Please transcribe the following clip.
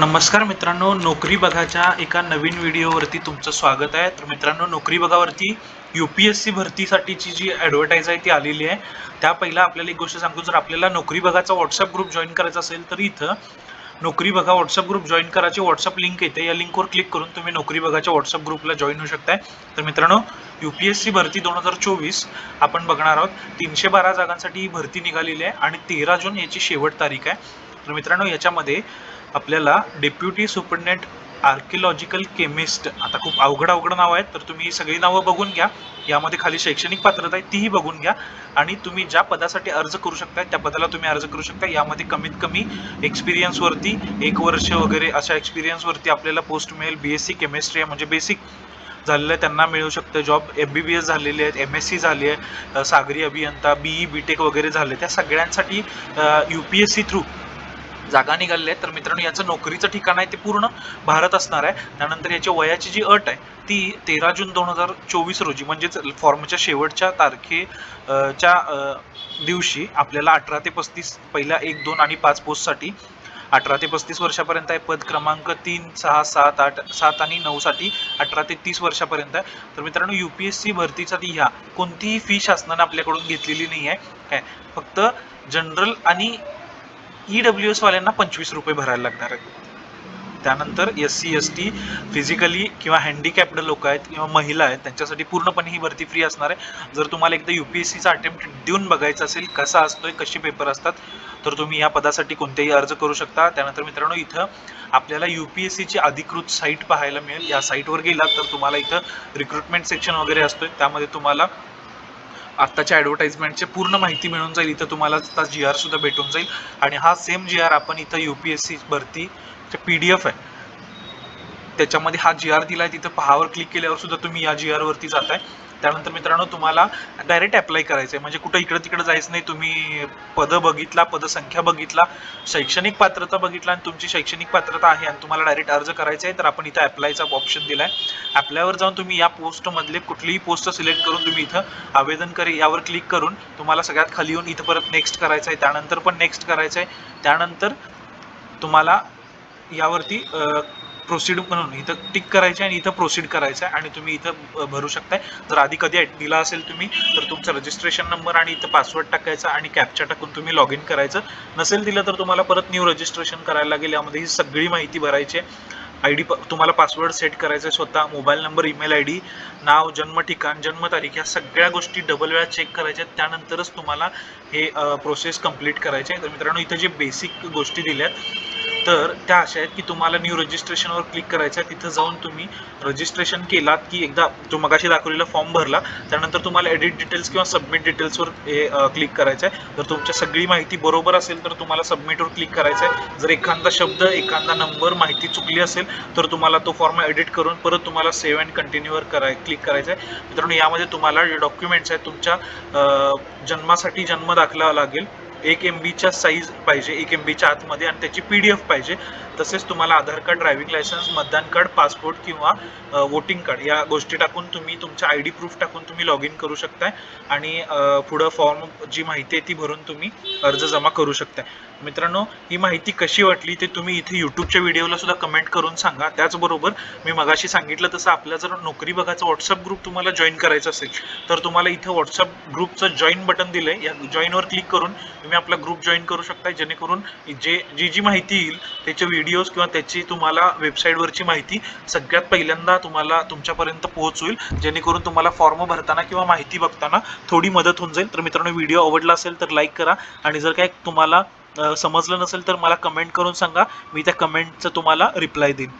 नमस्कार मित्रांनो नोकरी बघाच्या एका नवीन व्हिडिओवरती तुमचं स्वागत आहे. तर मित्रांनो नोकरी बघावरती यू पी एस सी भरतीसाठीची जी ॲडव्हर्टाईज आहे ती आलेली आहे. त्या पहिला आपल्याला एक गोष्ट सांगतो जर आपल्याला नोकरी बघाचा व्हॉट्सअप ग्रुप जॉईन करायचा असेल तर इथं नोकरी बघा व्हॉट्सअप ग्रुप जॉईन करायची व्हॉट्सअप लिंक येते. या लिंकवर क्लिक करून तुम्ही नोकरी बघाच्या व्हॉट्सअप ग्रुपला जॉईन होऊ शकताय. तर मित्रांनो यू पी एस सी भरती दोन हजार चोवीस आपण बघणार आहोत. तीनशे बारा जागांसाठी ही भरती निघालेली आहे आणि तेरा जून याची शेवट तारीख आहे. तर मित्रांनो याच्यामध्ये आपल्याला डेप्युटी सुपरनेंट आर्किओलॉजिकल केमिस्ट आता खूप अवघड अवघड नाव आहेत तर तुम्ही ही सगळी नावं बघून घ्या. यामध्ये खाली शैक्षणिक पात्रता आहे तीही बघून घ्या. आणि तुम्ही ज्या पदासाठी अर्ज करू शकता त्या पदाला तुम्ही अर्ज करू शकता यामध्ये कमीत कमी एक्सपिरियन्सवरती एक वर्ष वगैरे अशा एक्सपिरियन्सवरती आपल्याला पोस्ट मिळेल. बी एस सी केमिस्ट्री म्हणजे बेसिक झालेलं आहे त्यांना मिळू शकतं job M B B S झालेले आहेत एम एस सी झाली आहे सागरी अभियंता बीई बी टेक वगैरे झाले त्या सगळ्यांसाठी U P S C through जागा निघालेल्या आहेत. तर मित्रांनो याचं नोकरीचं ठिकाण आहे ते पूर्ण भारत असणार आहे. त्यानंतर याच्या वयाची जी अट आहे ती तेरा जून दोन हजार चोवीस रोजी म्हणजेच फॉर्मच्या शेवटच्या तारखे च्या दिवशी आपल्याला अठरा ते पस्तीस पहिल्या एक दोन आणि पाच पोस्टसाठी अठरा ते पस्तीस वर्षापर्यंत आहे. पद क्रमांक तीन सहा सात आठ सात आणि नऊसाठी अठरा ते तीस वर्षापर्यंत आहे. तर मित्रांनो यू पी एस सी भरतीसाठी ह्या कोणतीही फी शासनाने आपल्याकडून घेतलेली नाही आहे. काय? फक्त जनरल आणि ई डब्ल्यू एसवाल्यांना पंचवीस रुपये भरायला लागणार आहेत. त्यानंतर S C S T physically किंवा हँडिकॅप्ड लोक आहेत किंवा महिला आहेत त्यांच्यासाठी पूर्णपणे ही भरती फ्री असणार आहे. जर तुम्हाला एकदा यू पी एस सीचा अटेम्प्ट देऊन बघायचा असेल कसा असतोय कसे पेपर असतात तर तुम्ही या पदासाठी कोणतेही अर्ज करू शकता. त्यानंतर मित्रांनो इथं आपल्याला यू पी एस सीची अधिकृत साईट पाहायला मिळेल. या साईटवर गेलात तर तुम्हाला इथं रिक्रुटमेंट सेक्शन वगैरे असतोय. त्यामध्ये तुम्हाला आत्ताच्या ॲडव्हर्टाईजमेंटची पूर्ण माहिती मिळून जाईल. इथं तुम्हाला आता जी आरसुद्धा भेटून जाईल. आणि हा सेम जी आर आपण इथं यू पी एस सी भरती पी डी एफ आहे त्याच्यामध्ये हा जी आर दिला आहे तिथं पहावर क्लिक केल्यावर सुद्धा तुम्ही या जी आरवरती जाताय. त्यानंतर मित्रांनो तुम्हाला डायरेक्ट अप्लाय करायचं आहे म्हणजे कुठं इकडं तिकडं जायचं नाही. तुम्ही पद बघितला पदसंख्या बघितला शैक्षणिक पात्रता बघितला आणि तुमची शैक्षणिक पात्रता आहे आणि तुम्हाला डायरेक्ट अर्ज करायचा आहे तर आपण इथं अप्लायचा ऑप्शन दिला आहे अप्लायवर जाऊन तुम्ही या पोस्टमधले कुठलीही पोस्ट सिलेक्ट करून तुम्ही इथं आवेदन करे. यावर क्लिक करून तुम्हाला सगळ्यात खाली येऊन इथं परत नेक्स्ट करायचं आहे त्यानंतर पण नेक्स्ट करायचं आहे त्यानंतर तुम्हाला यावरती प्रोसीड म्हणून इथं टिक करायचे आणि इथं प्रोसीड करायचं आहे आणि तुम्ही इथं भरू शकताय. जर आधी कधी दिला असेल तुम्ही तर तुमचा रजिस्ट्रेशन नंबर आणि इथं पासवर्ड टाकायचा आणि कॅपचा टाकून तुम्ही लॉग इन करायचं. नसेल दिलं तर तुम्हाला परत न्यू रजिस्ट्रेशन करायला लागेल. यामध्ये ही सगळी माहिती भरायची आहे. आय डी तुम्हाला पासवर्ड सेट करायचा आहे स्वतः mobile number email I D नाव जन्म ठिकाण जन्मतारीख ह्या सगळ्या गोष्टी डबल वेळा चेक करायच्या आहेत. त्यानंतरच तुम्हाला हे प्रोसेस कंप्लीट करायचे आहे. तर मित्रांनो इथं जे बेसिक गोष्टी दिल्या आहेत तर त्या अशा आहेत की तुम्हाला न्यू रजिस्ट्रेशनवर क्लिक करायचं आहे. तिथं जाऊन तुम्ही रजिस्ट्रेशन केलात की एकदा तो मगाशी दाखवलेला फॉर्म भरला त्यानंतर तुम्हाला एडिट डिटेल्स किंवा सबमिट डिटेल्सवर हे क्लिक करायचं आहे. जर तुमच्या सगळी माहिती बरोबर असेल तर तुम्हाला सबमिटवर क्लिक करायचं आहे. जर एखादा शब्द एखादा नंबर माहिती चुकली असेल तर तुम्हाला तो फॉर्म एडिट करून परत तुम्हाला सेव्ह अँड कंटिन्यूवर कराय क्लिक करायचं आहे. मित्रांनो यामध्ये तुम्हाला जे डॉक्युमेंट्स आहेत तुमच्या जन्मासाठी जन्म दाखला लागेल. एक एम बीच्या साईज पाहिजे एक एम बीच्या आतमध्ये आणि त्याची पी डी एफ पाहिजे. तसेच तुम्हाला आधार कार्ड ड्रायव्हिंग लायसन्स मतदान कार्ड पासपोर्ट किंवा वोटिंग कार्ड या गोष्टी टाकून तुम्ही तुमच्या आय डी प्रूफ टाकून तुम्ही लॉग इन करू शकताय. आणि पुढं फॉर्म जी माहिती आहे ती भरून तुम्ही अर्ज जमा करू शकताय. मित्रांनो ही माहिती कशी वाटली ते तुम्ही इथे यूट्यूबच्या व्हिडिओला सुद्धा कमेंट करून सांगा. त्याचबरोबर मी मगाशी सांगितलं तसं आपल्या जर नोकरी बघायचा व्हॉट्सअप ग्रुप तुम्हाला जॉईन करायचा असेल तर तुम्हाला इथं व्हॉट्सअप ग्रुपचं जॉईन बटन दिलं आहे या जॉईनवर क्लिक करून तुम्ही आपला ग्रुप जॉईन करू शकता जेणेकरून जे जी जी माहिती येईल त्याचे व्हिडिओज किंवा त्याची तुम्हाला वेबसाईटवरची माहिती सगळ्यात पहिल्यांदा तुम्हाला तुमच्यापर्यंत पोहोच होईल जेणेकरून तुम्हाला फॉर्म भरताना किंवा माहिती बघताना थोडी मदत होऊन जाईल. तर मित्रांनो व्हिडिओ आवडला असेल तर लाईक करा. आणि जर काय तुम्हाला समजलं नसेल तर मला कमेंट करून सांगा. मी त्या कमेंटचं तुम्हाला रिप्लाय देईन.